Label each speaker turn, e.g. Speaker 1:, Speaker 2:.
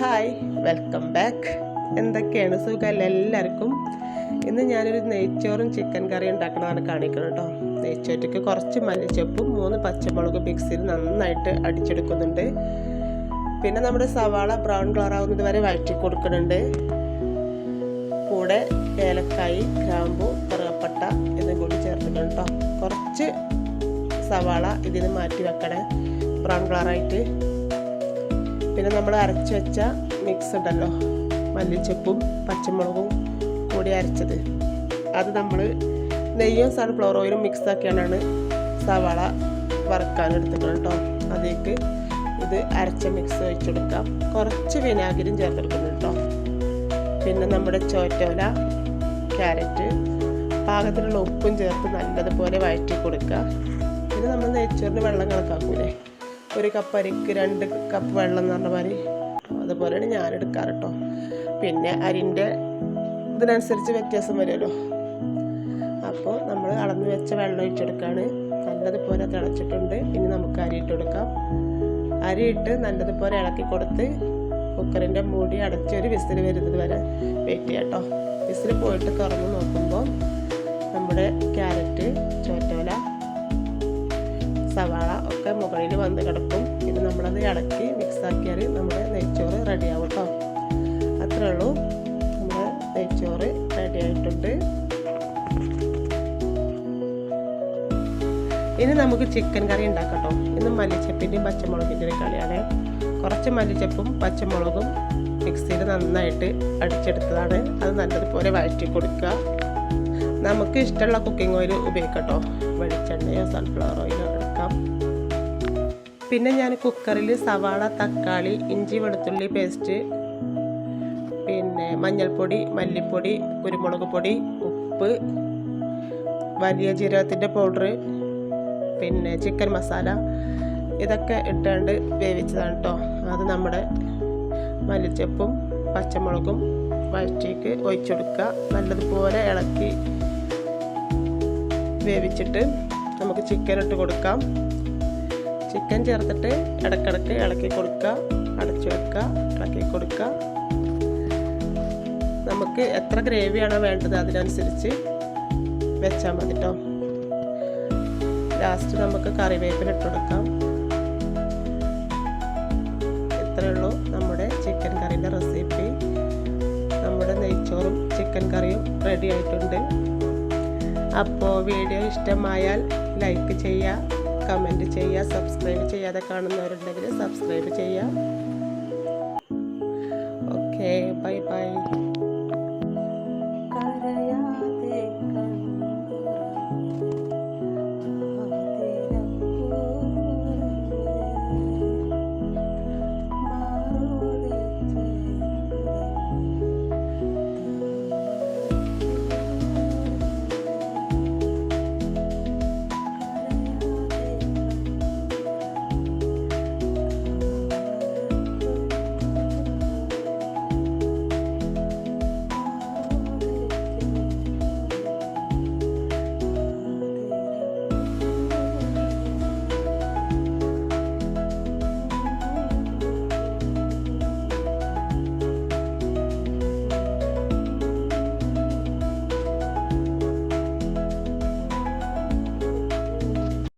Speaker 1: Hi welcome back. എന്തൊക്കെയാണ്? സുഖമല്ല എല്ലാവർക്കും? ഇന്ന് ഞാനൊരു നെയ്ച്ചോറും ചിക്കൻ കറിയും ഉണ്ടാക്കണതാണ് കാണിക്കുന്നത് കേട്ടോ. നെയ്ച്ചോറ്റയ്ക്ക് കുറച്ച് മല്ലിച്ചപ്പും മൂന്ന് പച്ചമുളകും മിക്സിയിൽ നന്നായിട്ട് അടിച്ചെടുക്കുന്നുണ്ട്. പിന്നെ നമ്മുടെ സവാള ബ്രൗൺ കളർ ആവുന്നത് വരെ വഴറ്റി കൊടുക്കുന്നുണ്ട്. കൂടെ ഏലക്കായി ഗ്രാമ്പു കറുകപ്പട്ട ഇതും കൂടി ചേർത്തിട്ടുണ്ട് കേട്ടോ. കുറച്ച് സവാള ഇതിന് മാറ്റി വെക്കണേ. ബ്രൗൺ കളറായിട്ട് പിന്നെ നമ്മൾ അരച്ച് വെച്ച മിക്സ് ഉണ്ടല്ലോ. മല്ലിച്ചപ്പും പച്ചമുളകും കൂടി അരച്ചത്. അത് നമ്മൾ നെയ്യും സൺഫ്ലവർ ഓയിലും മിക്സ് ആക്കിയാണ് സവാള വറുക്കാൻ എടുത്തിട്ടുണ്ട് കേട്ടോ. അതിലേക്ക് ഇത് അരച്ച മിക്സ് ഒഴിച്ചെടുക്കാം കുറച്ച് വിനാഗിരിയും ചേർത്തെടുക്കുന്നു കേട്ടോ. പിന്നെ നമ്മുടെ ചോറ്റോല ക്യാരറ്റ് പാകത്തിലുള്ള ഉപ്പും ചേർത്ത് നല്ലതുപോലെ വഴറ്റി കൊടുക്കുക. പിന്നെ നമ്മൾ നെയ്ച്ചോറിന് വെള്ളം കണക്കാക്കൂലേ ഒരു കപ്പ് അരിക്ക് രണ്ട് കപ്പ് വെള്ളം എന്ന് പറഞ്ഞ മാതിരി. അതുപോലെയാണ് ഞാൻ എടുക്കാറ് കേട്ടോ പിന്നെ അരിന്റെ ഇതിനനുസരിച്ച് വ്യത്യാസം വരുമല്ലോ. അപ്പോൾ നമ്മൾ അളന്ന് വെച്ച വെള്ളം ഇട്ടെടുക്കുകയാണ് നല്ലതുപോലെ തിളച്ചിട്ടുണ്ട്. ഇനി നമുക്ക് അരി ഇട്ട് കൊടുക്കാം. അരി ഇട്ട് നല്ലതുപോലെ ഇളക്കി കൊടുത്ത് കുക്കറിന്റെ മൂടി അടച്ചൊരു വിസിൽ വരുന്നത് വരെ വെയിറ്റ് ചെയ്യാം കേട്ടോ വിസിൽ പോയിട്ട് തുറന്ന് നോക്കുമ്പോൾ നമ്മുടെ ക്യാരറ്റ് സവാള ഒക്കെ മുകളിൽ വന്ന് കിടക്കും. പിന്നെ നമ്മളത് ഇളക്കി മിക്സാക്കിയാൽ നമ്മുടെ നെയ്ച്ചോറ് റെഡിയാവും കേട്ടോ അത്രേ ഉള്ളൂ. നമ്മുടെ നെയ്ച്ചോറ് റെഡി ആയിട്ടുണ്ട്. ഇനി നമുക്ക് ചിക്കൻ കറി ഉണ്ടാക്കാം ഇന്ന് മല്ലിച്ചപ്പിന്റെയും പച്ചമുളകിന്റെയും കളിയാണ് കുറച്ച് മല്ലിച്ചപ്പും പച്ചമുളകും മിക്സിയിൽ നന്നായിട്ട് അടിച്ചെടുത്തതാണ്. അത് നല്ലതുപോലെ വഴറ്റി കൊടുക്കുക. നമുക്ക് ഇഷ്ടമുള്ള കുക്കിംഗ് ഓയിൽ ഉപയോഗിക്കട്ടോ വെളിച്ചെണ്ണയോ സൺഫ്ലവർ ഓയിലോ എടുക്കാം പിന്നെ ഞാൻ കുക്കറിൽ സവാള തക്കാളി ഇഞ്ചി വെളുത്തുള്ളി പേസ്റ്റ് പിന്നെ മഞ്ഞൾപ്പൊടി മല്ലിപ്പൊടി കുരുമുളക് പൊടി ഉപ്പ് വലിയ ജീരകത്തിന്റെ പൗഡർ പിന്നെ ചിക്കൻ മസാല ഇതൊക്കെ ഇട്ടാണ്ട് വേവിച്ചതാണ് കേട്ടോ അത് നമ്മുടെ മല്ലിച്ചപ്പും പച്ചമുളകും വഴറ്റിക്ക് ഒഴിച്ചെടുക്കുക. നല്ലതുപോലെ ഇളക്കി വേവിച്ചിട്ട് നമുക്ക് ചിക്കൻ ഇട്ട് കൊടുക്കാം. ചിക്കൻ ചേർത്തിട്ട് ഇടക്കിടക്ക് ഇളക്കി കൊടുക്കുക. അടച്ചു വെക്കുക. ഇളക്കി കൊടുക്കുക. നമുക്ക് എത്ര ഗ്രേവിയാണോ വേണ്ടത് അതിനനുസരിച്ച് വെച്ചാൽ മതി കേട്ടോ ലാസ്റ്റ് നമുക്ക് കറിവേപ്പില ഇട്ട് കൊടുക്കാം. ഇത്രയേ ഉള്ളൂ നമ്മുടെ ചിക്കൻ കറിയുടെ റെസിപ്പി നമ്മുടെ നെയ്ച്ചോറും ചിക്കൻ കറിയും റെഡി ആയിട്ടുണ്ട്. അപ്പോൾ വീഡിയോ ഇഷ്ടമായാൽ ലൈക്ക് ചെയ്യുക കമന്റ് ചെയ്യുക സബ്സ്ക്രൈബ് ചെയ്യാതെ കാണുന്നവരുണ്ടെങ്കിൽ സബ്സ്ക്രൈബ് ചെയ്യുക ഓക്കെ ബൈ ബൈ